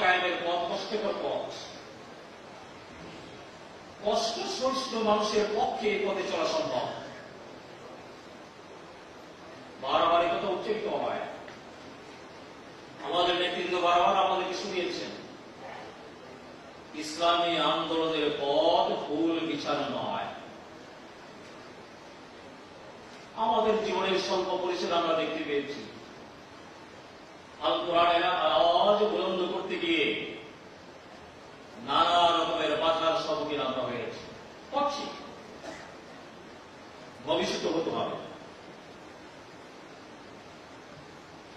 কায়েমের পথ কষ্টকর পথ। কষ্ট সহিষ্ণু মানুষের পক্ষে এই পথে চলা সম্ভব। বারবার এই কথা উচ্চারিত হয়। আমাদের নেতৃত্ব বারবার আমাদেরকে শুনিয়েছেন। ইসলামী আন্দোলনের পথ ভুল বিছানো নয়। আমাদের জীবনের স্বল্প পরিসরে আমরা দেখতে পেয়েছি। আল কোরআনের আওয়াজ বুলন্দ করতে গিয়ে নানা রকমের বাধার সম্মুখীন আমরা হয়েছি পাচ্ছি ভবিষ্যতে হতে হবে।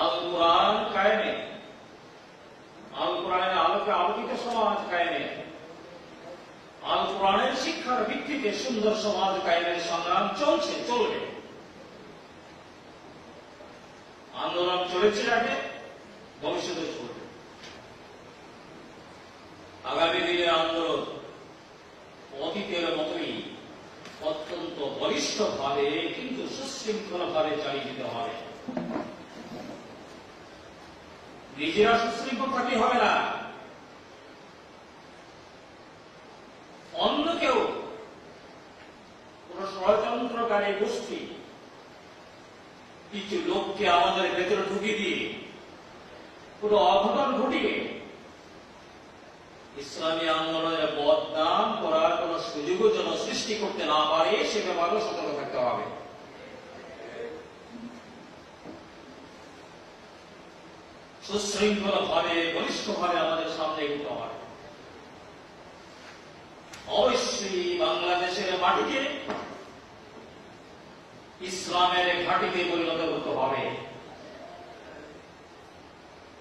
আল কোরআন কায়েমে আল কোরআনের আলোকে আলোকিত সমাজ কায়েমে আল কোরআনের শিক্ষার ভিত্তিতে সুন্দর সমাজ কায়েমের সংগ্রাম চলছে, চলবে। আন্দোলন চলেছে আগে ভবিষ্যতে চলবে আগামী দিনের আন্দোলন অতীতের মতোই অত্যন্ত বলিষ্ঠ ভাবে কিন্তু সুশৃঙ্খল ভাবে চালিয়ে যেতে হবে। নিজেরা সুশৃঙ্খল থাকলে হবে না। অন্য কেউ কোন ষড়যন্ত্রকারী গোষ্ঠী কিছু লোককে আমাদের ভেতরে ঢুকিয়ে দিয়ে পুরো অঘটন ঘটিয়ে ইসলামী আন্দোলনের বদনাম করার কোন সুযোগও যেন সৃষ্টি করতে না পারে সে ব্যাপারেও সতর্ক থাকতে হবে। সুশৃঙ্খল ভাবে বলিষ্ঠ ভাবে আমাদের সামনে এগোতে হবে অবশ্যই বাংলাদেশের মাটিকে ইসলামের ঘাটিতে পরিণত করতে হবে।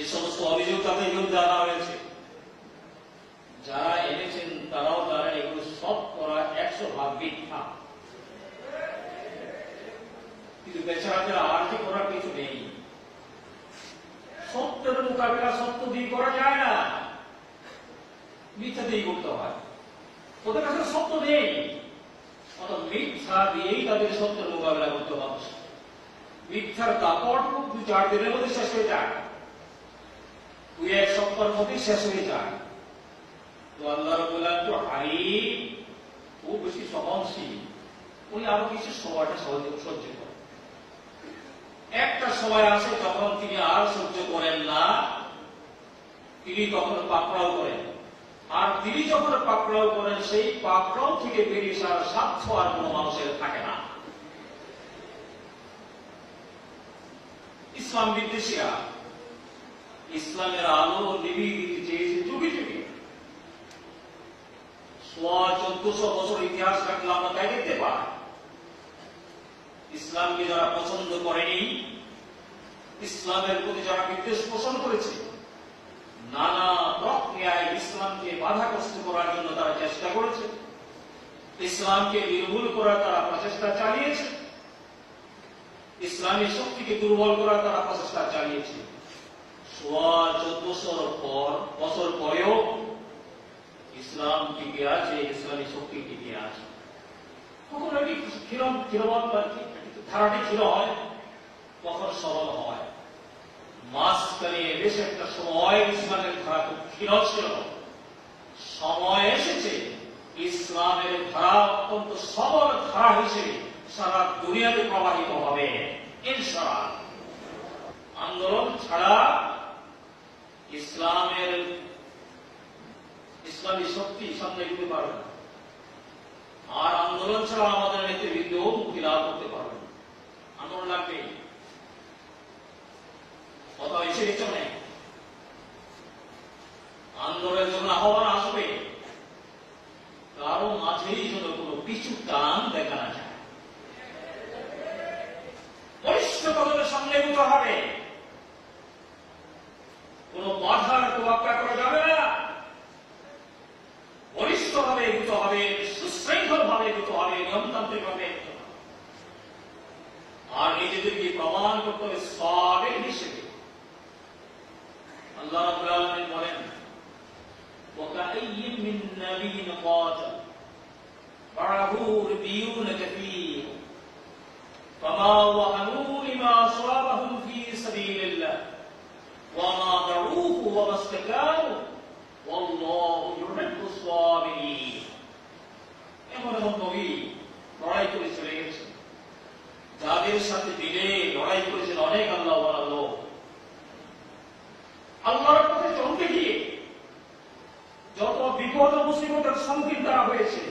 যে সমস্ত অভিযোগ তাদের বিরুদ্ধে আনা হয়েছে। যারা এনেছেন, তারাও তারা এগুলো সব করা একশো ভাগ মিথ্যা। কিন্তু বেচারাদের আর কি করার কিছু নেই। সত্যের মোকাবেলা সত্য দিয়ে করা যায় না। মিথ্যা দিয়ে করতে হয়। ওদের কাছে সত্য নেই। অত মিথ্যা দিয়েই তাদের সত্যের মোকাবেলা করতে হবে। মিথ্যার দাপট দু চার দিনের মধ্যে শেষ হয়ে যায়। দুই এক সপ্তাহের শেষ হয়ে যায়। তো আল্লাহ রবুল্লাহ তো হারিম খুব বেশি সহনশীল। উনি আরও কিছু সময়টা সহজে সহ্য করেন। একটা সময় আসে যখন তিনি আর সহ্য করেন না, তিনি তখন পাকড়াও করেন। আর তিনি যখন পাকড়াও করেন, সেই পাকড়াও থেকে বেরিয়ে আসার স্বার্থ আর কোনো মানুষের থাকে না। ইসলাম বিদ্বেষীরা ইসলামের আলো নিবিয়ে চেয়েছে যুগে যুগে। চোদ্দশো বছর ইতিহাস থাকলে আমরা তাই দেখতে পাই। ইসলামকে যারা পছন্দ করেনি, ইসলামের প্রতি যারা বিদ্বেষ পোষণ করেছে, নানা প্রক্রিয়ায় ইসলামকে বাধাগ্রস্ত করার জন্য তারা চেষ্টা করেছে। ইসলামকে নির্মূল করার তারা প্রচেষ্টা চালিয়েছে। ইসলামী শক্তিকে দুর্বল করার তারা প্রচেষ্টা চালিয়েছে। সোয়া চোদ্দশোর পর বছর পরেও ইসলাম টিকে আছে ইসলামী শক্তি টিকে আছে। কখন এটি ধারাটি ক্ষীর হয়? কখন সরল হয়। মাঝখানে বেশ একটা সময় ইসলামের ধারা খুব ক্ষীর ছিল। সময় এসেছে, ইসলামের ধারা অত্যন্ত সবল ধারা হিসেবে সারা দুনিয়াতে প্রবাহিত হবে, ইনশাআল্লাহ। আন্দোলন ছাড়া ইসলামের ইসলামী শক্তি সামনে দিতে পারবে না। আর আন্দোলন ছাড়া আমাদের নেতৃবৃন্দ মুক্তি লাভ করতে পারবে আন্দোলন লাগবে। কথা গেছে অনেক আন্দোলনের জন্য আহ্বান وكأي من نبي قاتل. معه ربيون كثير. فما وهنوا لما أصابهم في سبيل الله. وما ضعوف وما استكانوا. والله হয়েছে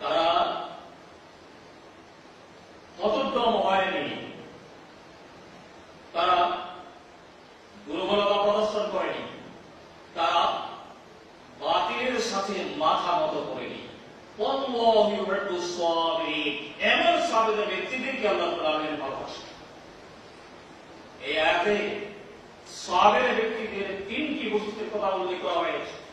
তারা কতদ্দম হয়নি। তারা দুর্বলতা প্রদর্শন করেনি। তারা বাতিলের সাথে মাথা মতো করেনি। এমন সাবির ব্যক্তিদেরকে আল্লাহ তাআলা ভালোবাসেন এই আয়াতে সাবের ব্যক্তিদের তিনটি বস্তুর কথা উল্লেখ করা হয়েছে।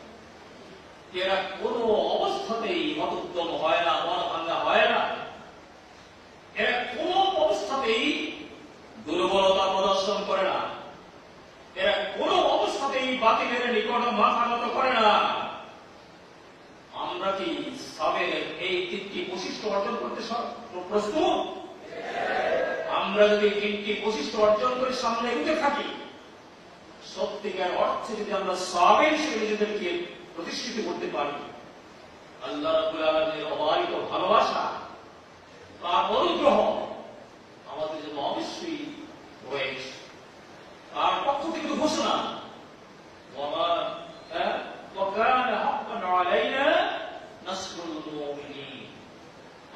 এরা কোন অবস্থাতেই মতোদ্যম হয় না মন ভাঙ্গা হয় না এরা কোন অবস্থাতেই দুর্বলতা প্রদর্শন করে না এরা কোন অবস্থাতেই বাতিলের নিকট মাথা নত করে না আমরা কি সাবের এই তিনটি বৈশিষ্ট্য অর্জন করতে প্রস্তুত আমরা যদি তিনটি বৈশিষ্ট্য অর্জন করে সামনে এগোতে থাকি সত্যিকার অর্থে যদি আমরা সাবের হিসেবে নিজেদেরকে প্রতিষ্ঠিত করতে পারি আল্লাহ রাব্বুল আলামিনের অবারিত ভালোবাসা তার অনুগ্রহ আমাদের জন্য অবশ্যই রয়েছে তার পক্ষ থেকে তো ঘোষণা وما آه، وكان حقا علينا نصر المؤمنين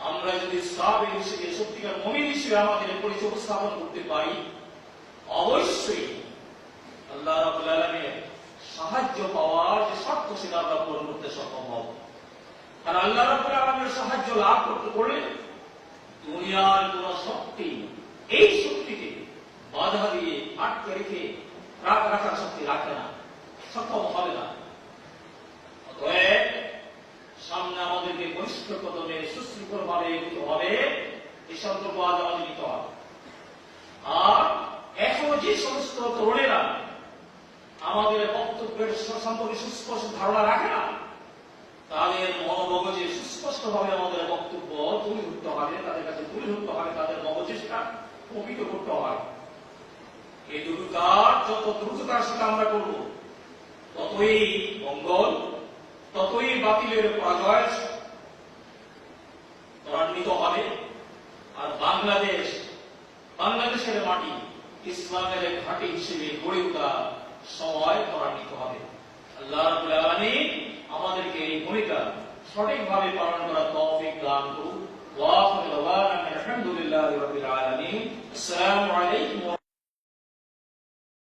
আমরা যদি সাবের হিসেবে সত্যিকার মমিন হিসেবে আমাদের পরিচয় উপস্থাপন করতে পারি অবশ্যই আল্লাহ রাব্বুল আলামিনের সাহায্য পাওয়ার যে শর্ত সেটা আমরা পূরণ করতে সক্ষম হব। আর আল্লাহ রাব্বুল আলামিনের সাহায্য লাভ করতে পারলে দুনিয়ার কোন শক্তি, এই শক্তিকে বাধা দিয়ে আটকে রেখে রাগ রাখার শক্তি রাখে না, সক্ষম হবে না। অতএব সামনে আমাদেরকে বলিষ্ঠ কদমে সুশৃঙ্খল ভাবে এগোতে হবে এই সংকল্প আজ আমাদের নিতে হবে। আর এখনও যে সমস্ত বক্তব্যের সম্পর্কে সুস্পষ্ট ধারণা রাখে না। তাদের মনোমগজে সুস্পষ্ট ভাবে আমাদের বক্তব্য তুলে ধরতে হবে, তাদের কাছে তুলে ধরতে হবে, তাদের মগজেটা প্রকৃত করতে হবে। এই দুটো কাজ যত দ্রুততার সাথে আমরা করব, ততই মঙ্গল, ততই বাতিলের পরাজয় ত্বরান্বিত হবে। আর বাংলাদেশ, বাংলাদেশের মাটি ইসলামের ঘাঁটি হিসেবে গড়ে ওঠা সময় ত্বরান্বিত হবে। আল্লাহ রাব্বুল আলামিন আমাদেরকে এই ভূমিকা সঠিকভাবে পালন করার তৌফিক দান করুন ওয়া আখিরু দাওয়ানা আলহামদুলিল্লাহি রাব্বিল আলামিন আসসালামু আলাইকুম ওয়া